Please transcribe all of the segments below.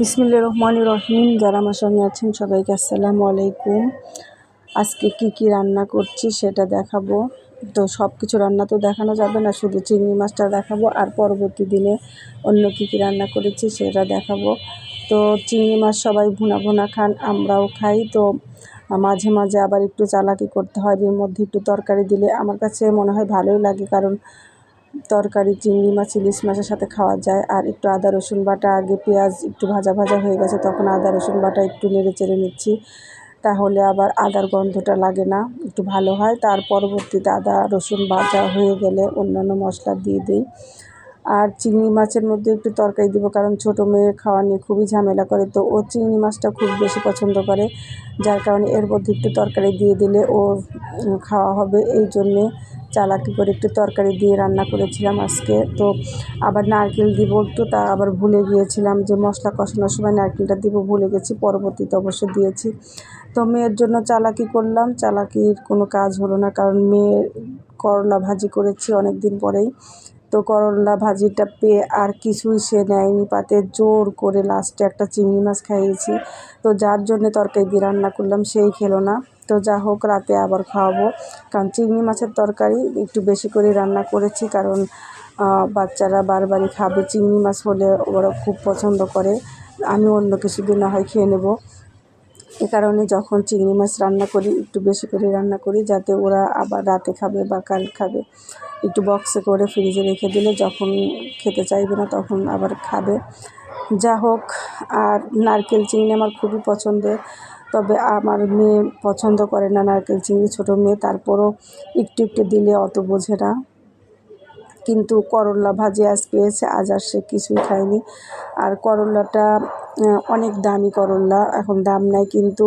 বিসমিল্লা রহমান রহিম। যারা আমার সঙ্গে আছেন, সবাইকে আসসালামু আলাইকুম। আজকে কি কি রান্না করছি সেটা দেখাবো। তো সব কিছু রান্না তো দেখানো যাবে না, শুধু চিংড়ি মাছটা দেখাবো আর পরবর্তী দিনে অন্য কী কী রান্না করেছি সেটা দেখাবো। তো চিংড়ি মাছ সবাই ভুনা ভুনা খান, আমরাও খাই। তো মাঝে মাঝে আবার একটু চালাকি করতে হয়, এর মধ্যে একটু তরকারি দিলে আমার কাছে মনে হয় ভালোই লাগে, কারণ তরকারি, চিংড়ি মাছ, ইলিশ মাছের সাথে খাওয়া যায়। আর একটু আদা, রসুন বাটা, আগে পেঁয়াজ একটু ভাজা ভাজা হয়ে গেছে, তখন আদা, রসুন বাটা একটু নেড়ে চেড়ে নিচ্ছি। তাহলে আবার আদার গন্ধটা লাগে না, একটু ভালো হয়। তার পরবর্তীতে আদা, রসুন ভাজা হয়ে গেলে অন্যান্য মশলা দিয়ে দিই। আর চিংড়ি মাছের মধ্যে একটু তরকারি দেবো, কারণ ছোটো মেয়ে খাওয়া নিয়ে খুবই ঝামেলা করে। তো ও চিংড়ি মাছটা খুব বেশি পছন্দ করে, যার কারণে এর মধ্যে একটু তরকারি দিয়ে দিলে ওর খাওয়া হবে। এই জন্যে চালাকি করে একটু তরকারি দিয়ে রান্না করেছিলাম আজকে। তো আবার নারকেল দিব একটু, তা আবার ভুলে গিয়েছিলাম যে মশলা কষানোর সময় নারকেলটা দিব, ভুলে গেছি, পরবর্তীতে অবশ্য দিয়েছি। তো মেয়ের জন্য চালাকি করলাম, চালাকির কোনো কাজ হলো না, কারণ মেয়ে করলা ভাজি করেছি অনেক দিন পরেই। তো করলা ভাজিটা পেয়ে আর কিছুই সে নেয়নি পাতে, জোর করে লাস্টে একটা চিংড়ি মাছ খাইয়েছি। তো যার জন্যে তরকারি দিয়ে রান্না করলাম, সেই খেলো না। তো যা হোক, রাতে আবার খাওয়াবো। কারণ চিংড়ি মাছের তরকারি একটু বেশি করে রান্না করেছি কারণ বাচ্চারা বারবারই খাবে। চিংড়ি মাছ হলে ওরা খুব পছন্দ করে। আমি অন্য কিছু দিয়ে না হয় খেয়ে নেব। এ কারণে যখন চিংড়ি মাছ রান্না করি, একটু বেশি করে রান্না করি, যাতে ওরা আবার রাতে খাবে বা কাল খাবে। একটু বক্সে করে ফ্রিজে রেখে দিলে যখন খেতে চাইবে না তখন আবার খাবে। যা হোক, আর নারকেল চিংড়ি আমার খুবই পছন্দের। তবে আমার মেয়ে পছন্দ করে না নারকেল চিংড়ি, ছোটো মেয়ে, তারপরও একটু একটু দিলে অত বোঝে না। কিন্তু করল্লা ভাজি আজ পেয়েছে, আজ আর সে কিছুই খায়নি। আর করল্লাটা অনেক দামি করল্লা এখন দাম নাই, কিন্তু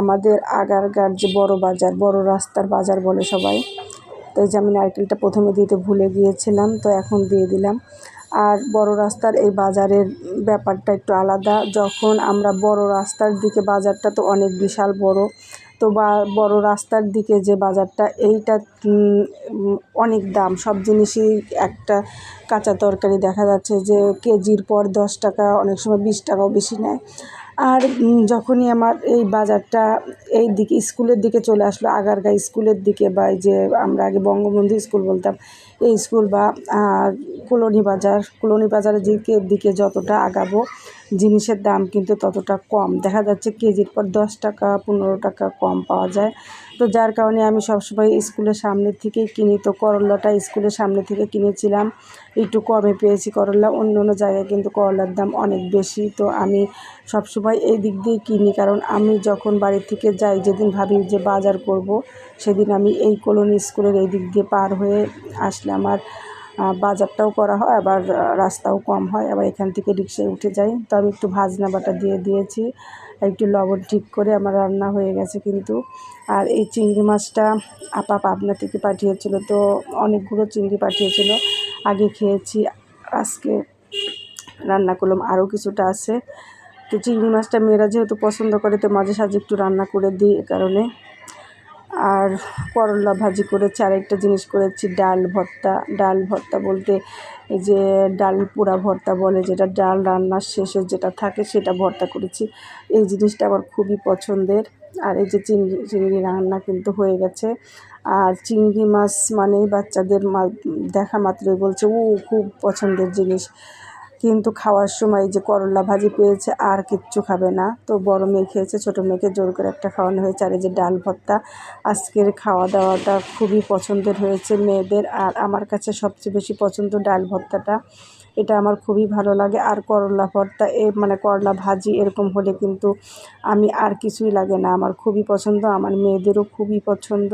আমাদের আগারগার যে বড় বাজার, বড় রাস্তার বাজার বলে সবাই, তো এই যে আমি নারকেলটা প্রথমে দিতে ভুলে গিয়েছিলাম, তো এখন দিয়ে দিলাম। আর বড় রাস্তার এই বাজারের ব্যাপারটা একটু আলাদা। যখন আমরা বড় রাস্তার দিকে, বাজারটা তো অনেক বিশাল বড়, তো বা বড় রাস্তার দিকে যে বাজারটা, এইটা অনেক দাম। সব জিনিসই একটা কাঁচা তরকারি দেখা যাচ্ছে যে কেজির পর দশ টাকা, অনেক সময় বিশ টাকাও বেশি নেয়। আর যখনই আমার এই বাজারটা এই দিকে, স্কুলের দিকে চলে আসলো আগারগা স্কুলের দিকে বা এই যে আমরা আগে বঙ্গবন্ধু স্কুল বলতাম, এই স্কুল বা কলোনি বাজার, কলোনি বাজারের দিকে দিকে যতটা আগাবো, জিনিসের দাম কিন্তু ততটা কম। দেখা যাচ্ছে কেজির পর দশ টাকা, পনেরো টাকা কম পাওয়া যায়। তো যার কারণে আমি সবসময় স্কুলের সামনে থেকেই কিনি। তো করলাটা স্কুলের সামনে থেকে কিনেছিলাম। একটু কমে পেয়েছি করলা। অন্য অন্য জায়গায় কিন্তু করলার দাম অনেক বেশি। তো আমি সবসময় এই দিক দিয়ে কিনি। কারণ আমি যখন বাড়ি থেকে যাই, যেদিন ভাবি যে বাজার করব, সেদিন আমি এই কলোনি স্কুলের এই দিক দিয়ে পার হয়ে আসলে আমার বাজারটাও করা হয়, আবার রাস্তাও কম হয়। আবার এখান থেকে রিক্সায় উঠে যাই। তো আমি একটু ভাজনা বাটা দিয়ে দিয়েছি। একটু লবণ ঠিক করে আমার রান্না হয়ে গেছে কিন্তু। আর এই চিংড়ি মাছটা আপা পাবনা থেকে পাঠিয়েছিল, তো অনেকগুলো চিংড়ি পাঠিয়েছিল। আগে খেয়েছি, আজকে রান্না করলাম, আরও কিছুটা আছে। তো চিংড়ি মাছটা মেয়েরা যেহেতু পছন্দ করে, তো মাঝে সাঝে একটু রান্না করে দিই এ কারণে। আর করলা ভাজি করেছি, আরেকটা জিনিস করেছি, ডাল ভর্তা। ডাল ভর্তা বলতে এই যে ডাল পোড়া ভর্তা বলে, যেটা ডাল রান্নার শেষে যেটা থাকে সেটা ভর্তা করেছি। এই জিনিসটা আমার খুবই পছন্দের। আর এই যে চিংড়ি চিংড়ি রান্না কিন্তু হয়ে গেছে। আর চিংড়ি মাছ মানেই বাচ্চাদের দেখা মাত্রই বলছে, ও, খুব পছন্দের জিনিস। কিন্তু খাওয়ার সময় যে করলা ভাজি পেয়েছে, আর কিচ্ছু খাবে না। তো বড় মেয়ে খেয়েছে, ছোটো মেয়েকে জোর করে একটা খাওয়ানো হয়েছে। আর এই যে ডাল ভর্তা, আজকের খাওয়া দাওয়াটা খুবই পছন্দের হয়েছে মেয়েদের। আর আমার কাছে সবচেয়ে বেশি পছন্দ ডাল ভর্তাটা। এটা আমার খুবই ভালো লাগে। আর করলা ভর্তা, এ মানে করলা ভাজি এরকম হলে কিন্তু আমি আর কিছুই লাগে না। আমার খুবই পছন্দ, আমার মেয়েদেরও খুবই পছন্দ।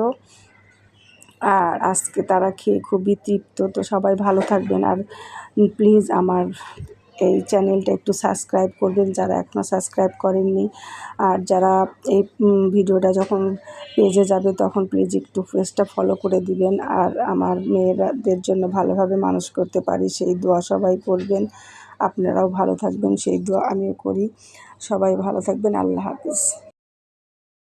আর আজকে তারা খেয়ে খুবই তৃপ্ত, তো সবাই ভালো থাকবেন। আর প্লিজ আমার এই চ্যানেলটা একটু সাবস্ক্রাইব করবেন যারা এখনও সাবস্ক্রাইব করেননি। আর যারা এই ভিডিওটা যখন পেজে যাবে তখন প্লিজ একটু পেজটা ফলো করে দিবেন। আর আমার মেয়েরাদের জন্য ভালোভাবে মানুষ করতে পারি, সেই দোয়া সবাই করবেন। আপনারাও ভালো থাকবেন, সেই দোয়া আমিও করি। সবাই ভালো থাকবেন, আল্লাহ হাফিজ।